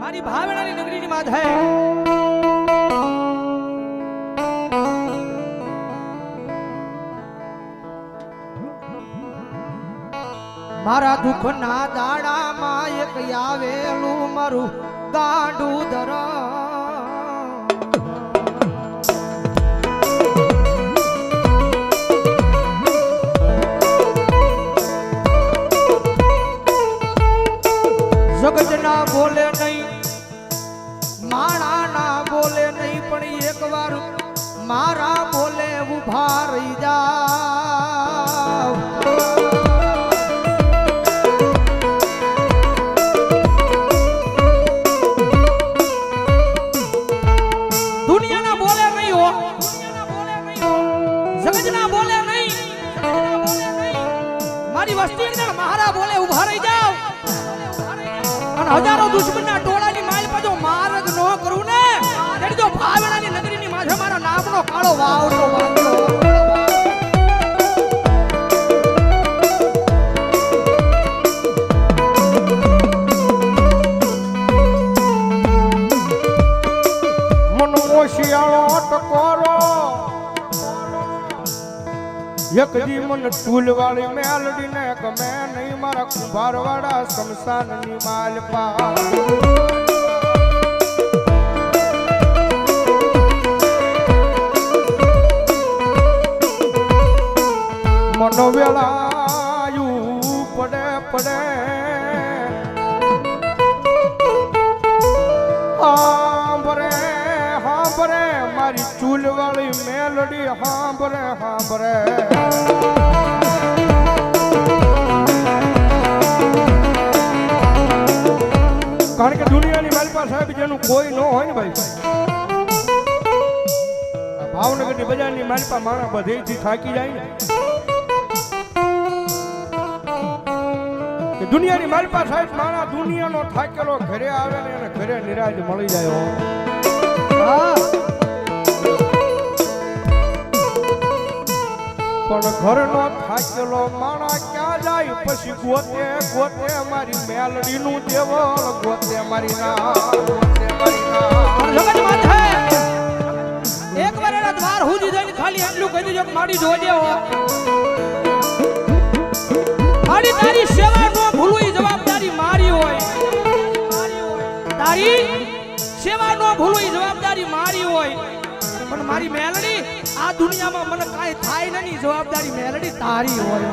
મારી ભાવનાની નગરીની માત હે. મારા દુઃખના દાડામાં એક આવેલું મારું ગાંડું ધરા જગત ના બોલે બોલે ઊભા રહી અને હજારો દુશ્મનના ટોળાની માલ પાછો કાળો વાવડો વાગ્યો મનમો શિયાળો ટકોરો. એક દી મન ટૂલ વાળી મેલડી ગમે નહીં મારા વાળા શમશાનની મનો વેળાયું, પડે પડે. હાંભરે હાંભરે, મારી ચૂલવાળી મેલડી, હાંભરે હાંભરે. કારણ કે દુનિયાની માલપા સાહેબ જેનું કોઈ ન હોય ને ભાઈ. ભાવનગરની બજારની માલપા મારા બધેથી થાકી જાય ને. દુનિયાની માલપા સાહેબ માણા દુનિયાનો થાકેલો ઘરે આવે ને એને ઘરે નિરાજ મળી જાય પણ ઘરનો થાકેલો માણા ક્યાં જાય? પછી ગોતે ગોતે મારી મેલડીનું દેવળ, ગોતે મારી ના એક વાર એના દ્વાર સુધી જઈને ખાલી એટલું કહી દેજો માડી જોજે હો. મારી તારી મારી મેલડી આ દુનિયામાં મને કાંઈ થાય નહીં જવાબદારી મેલડી તારી હોય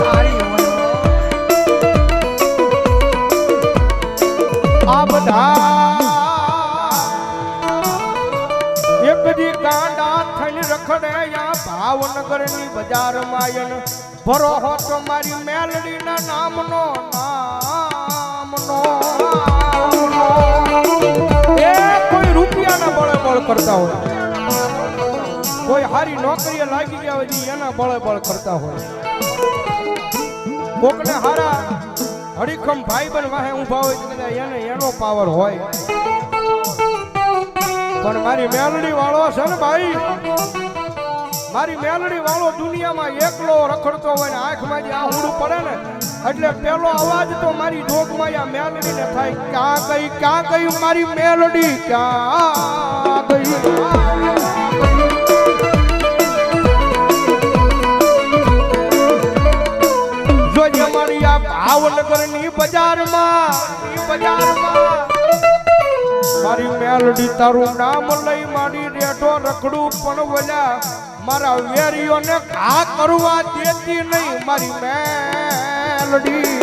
તારી હોય. આ બધા એક દી ગાંડા થઈને રખડે યા ભાવનગરની બજાર માયન ભરો હો તો મારી મેલડીના નામનો નામનો. એ કોઈ રૂપિયાના બળે બળ કરતા હોય કોઈ હારી નોકરીએ લાગી ગયા હોય એના બળે બળ કરતા હોય. કોકને હારા હડીખમ ભાઈ બન વાહે ઊભા હોય કદાચ એને એનો પાવર હોય. પણ મારી મેલડી વાળો છે ને ભાઈ, મારી મેલડી વાળો દુનિયામાં એકલો રખડતો હોય ને આંખમાં જે આહુડું પડે ને, એટલે પેલો અવાજ તો મારી જોગમાં આ મેલડીને થાય, ક્યાં ગઈ ક્યાં ગઈ મારી મેલડી? ક્યાં ગઈ? ભાવનગરની બજારમાં બજારમાં મારી મેલડી તારું નામ લઈ મારી રેઠો રખડું પણ વલ્યા મારા વેરીઓને ઘા કરવા દેતી નહીં. મારી મેલડી.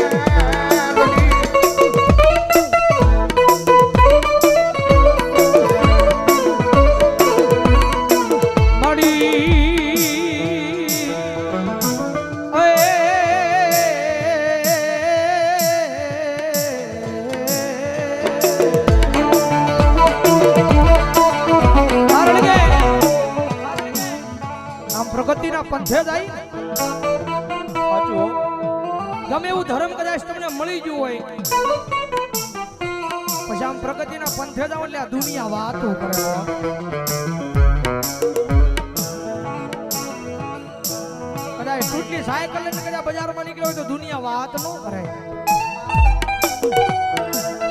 પ્રગતિના પંથે જાય. ગમે એવું ધર્મ કદાચ તમને મળી ગયું હોય પછી આમ પ્રગતિના પંથે જાવ એટલે આ દુનિયા વાતો કરે. કદાચ તૂટની સાયકલ લઈને કદાચ બજારમાં નીકળ્યો હોય તો દુનિયા વાત ન કરે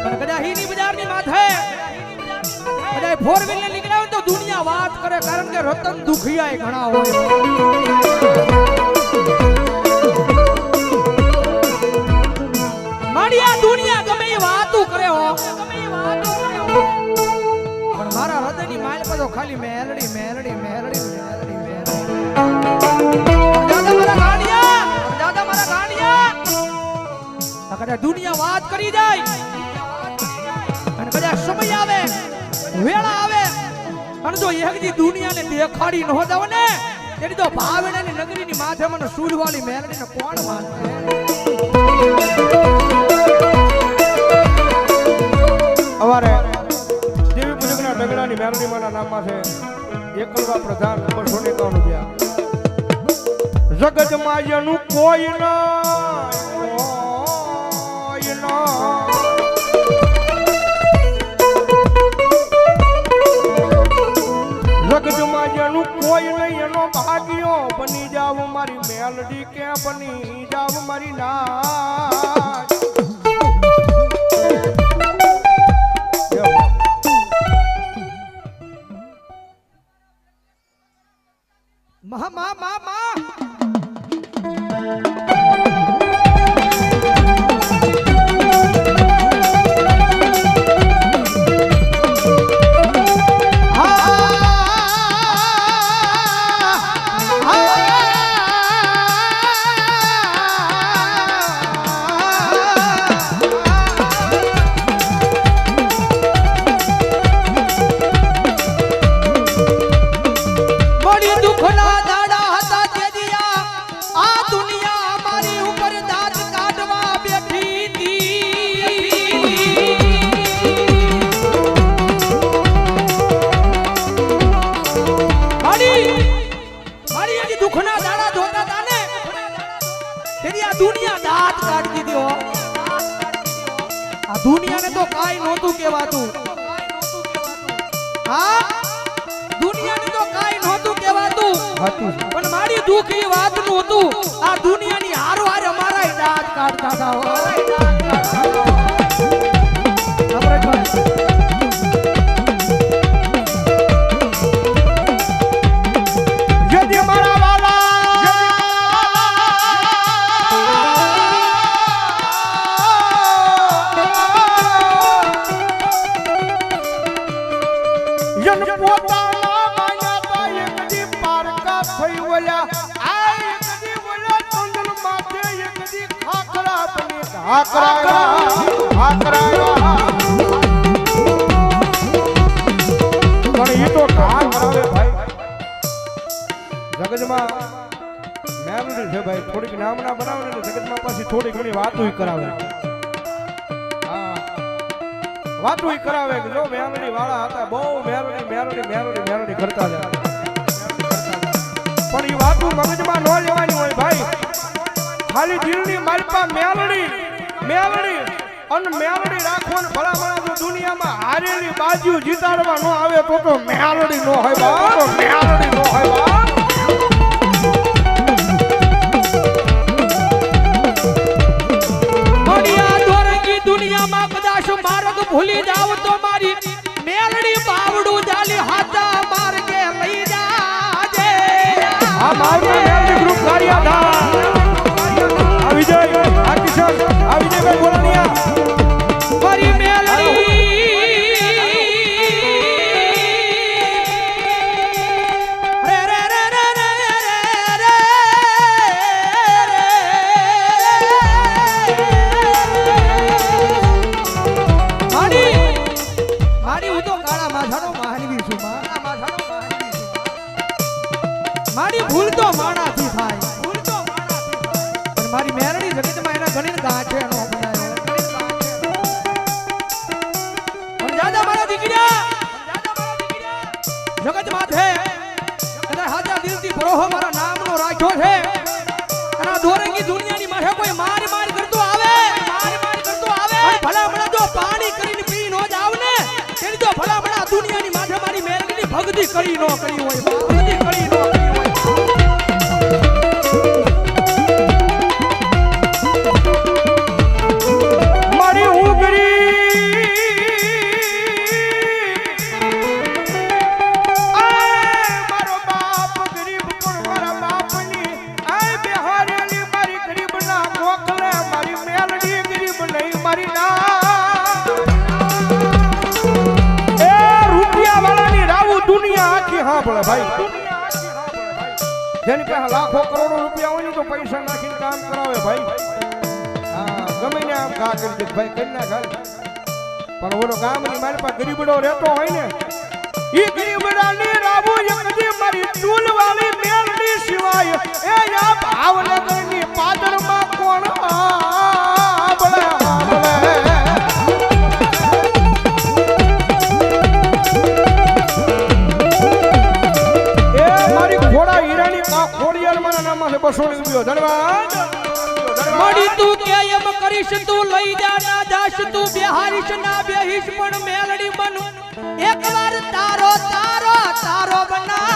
પણ કદાચ હીની બજારની માથે કદાચ ફોર વ્હીલર તો દુનિયા વાત કરે કારણ કે રતન દુખિયા ઘણા હોય. મારી દુનિયા ગમે એ વાતો કરે હો. પણ મારા હૃદયની માલ પર ખાલી મેલડી મેલડી મેલડી મેલડી દાદા મારા ગાંડિયા, દાદા મારા ગાંડિયા. કદાચ દુનિયા વાત કરી જાય. અને કદાચ સમય આવે, વેળા આવે. અને જો એકદી દુનિયાને દેખાડી ન દવ ને તેની તો ભાવડાની નગરીની માથે મને સૂરવાળી મેરડીને કોણ માનશે? અમારે દેવી પૂજકના ડગડાની મેરડીમાના નામમાં છે, એકલવા પ્રધાન નંબર સો એકાવન રૂપિયા જગતમાં એનું કોઈ ના કોઈ ના. જગતમાં જેનું કોઈ નહીં, એનો ભાગ્યો બની જાવ મારી મેલડી કે બની જાવ મારી નાચ. દુનિયા દાંત કાઢી દીધી. હો આ દુનિયાને તો કાઈ નહોતું કહેવાતું. હા? દુનિયાને તો કાઈ નહોતું કહેવાતું. પણ મારી દુઃખ એ વાતનું હતું. આ દુનિયાની હારો હારે અમારા દાંત કાઢતા હતા હો. અમરેશભાઈ. છે ભાઈ, થોડીક નામના બનાવે ને જગતમાં પાછી થોડી ઘણી વાતો કરાવે. વાતો કરાવે કે જો મેમરી વાળા હતા, બહુ મેરડી મેરડી મેરડી મેરડી કરતા હતા. પણ એ વાતો મગજમાં ન લેવાની હોય ભાઈ. ખાલી દિલની માલપા મેલડી મેલડી અને મેલડી રાખો ને ભલા ભલા દુનિયામાં હારેલી બાજુ જીતાડવા ન આવે તો તો મેલડી નો હોય બા મેલડી નો હોય બા ભૂલી જાવ તો મારી મેલડી બાવડું જાલી હાથા માર્ગે લઈ જાજે. આ મારું મેલડી ગ્રુપ ગાડિયાધાર ભૂલ માણાથી થાય. ભૂલ તો માણાથી મારી મેરણી જગતમાં એના ઘણી ગા છે એનો પણ દાદા મારા દીકરા જગત માથે કદાચ હાજા દિલથી પ્રોહો મારા નામનો રાખ્યો છે. અને આ દોરંગી દુનિયાની માથે કોઈ માર માર કરતો આવે. માર માર કરતો આવે ભલા ભલા જો પાણી કરીને પી નો જ આવને તેની તો ભલા ભલા દુનિયાની માથે મારી મેરણીની ભક્તિ કરી નો કરી હોય ભક્તિ કરી નો સાંભળે ભાઈ. જેની પાસે લાખો કરોડો રૂપિયા હોય ને તો પૈસા નાખીને કામ કરાવે ભાઈ. ગમે ને આમ ઘા કરી ભાઈ, કરી ના હાલ. પણ ઓલો ગામની મારી પાસે ગરીબડો રહેતો હોય ને, ઈ ગરીબડાની રાબુ એકદી મારી ટૂલ વાળી મેલડી સિવાય, એ આ ભાવનગરની પાદરમાં કોણ આંબળે છે ધનવાન. મળી તું કે એમ કરીશ, તું લઈ જા, ના જાશ, તું બેહારીશ, ના બેહીશ, પણ મેલડી બનું. એકવાર તારો તારો તારો બનાવી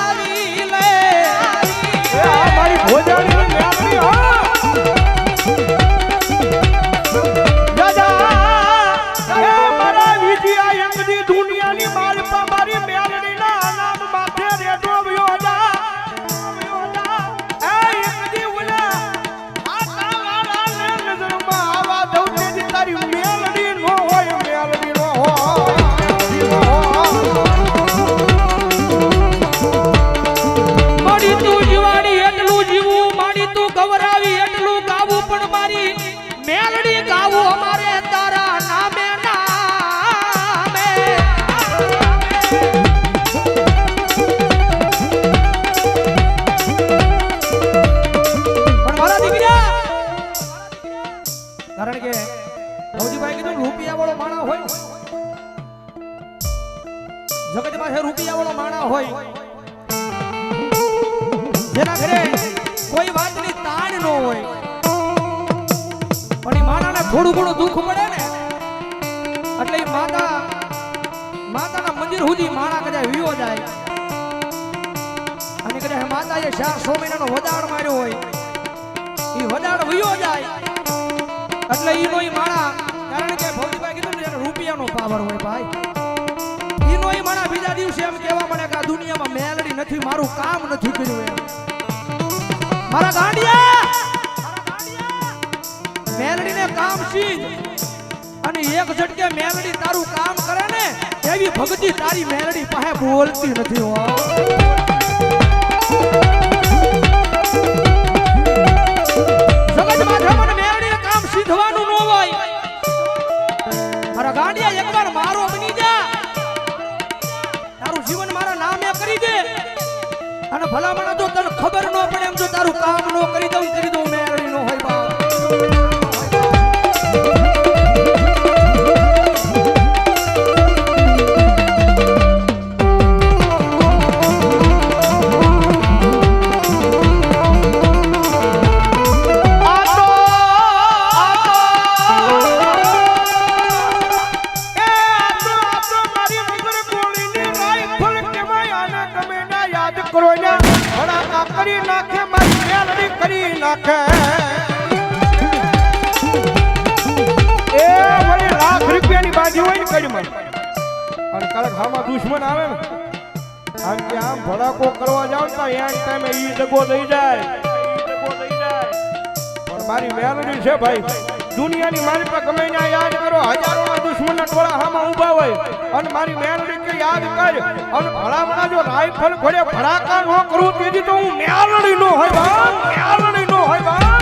જગત પાસે રૂપિયા વાળો માણા હોય. જેના ઘરે કોઈ વાતની તાણ ન હોય. પણ એ માણાને થોડું ઘણું દુઃખ મળે ને, એટલે એ માતા, માતાના મંદિર સુધી માણા કદાચ વિયો જાય. અને કદાચ માતાએ ચાર સો મહિનાનો વધાર માર્યો હોય. એ વધાર વિયો જાય. એટલે એનો ઈ માણા, કારણ કે ભૌતિકભાઈ કીધું ને, રૂપિયાનો પાવર હોય ભાઈ. ઈ માણા બીજા દિવસે એમ કહેવા મળે કે આ દુનિયામાં મેલડી નથી, મારું કામ નથી કર્યું એમ. મારા ગાંડિયા! મેલડીને કામ સીધ. અને એક ઝટકે મેલડી તારું કામ કરે ને, એવી ભક્તિ તારી મેલડી પાસે બોલતી નથી હો. ભલામણ જો તને ખબર ન પડે કે કરવા જાવ ને તો ઈ જગો દઈ જાય. પણ મારી મેલડી છે ભાઈ, દુનિયાની મારી પર ગમે ના યાદ કરો, હજારોના દુશ્મનના ટોળા હામાં ઊભા હોય. અને મારી મેલડી કે યાદ કર, અને ભલામણા જો રાઈફલ ઘોડે ભડાકા ન કરું તેથી તો હું મેલડી નો હોય ભાઈ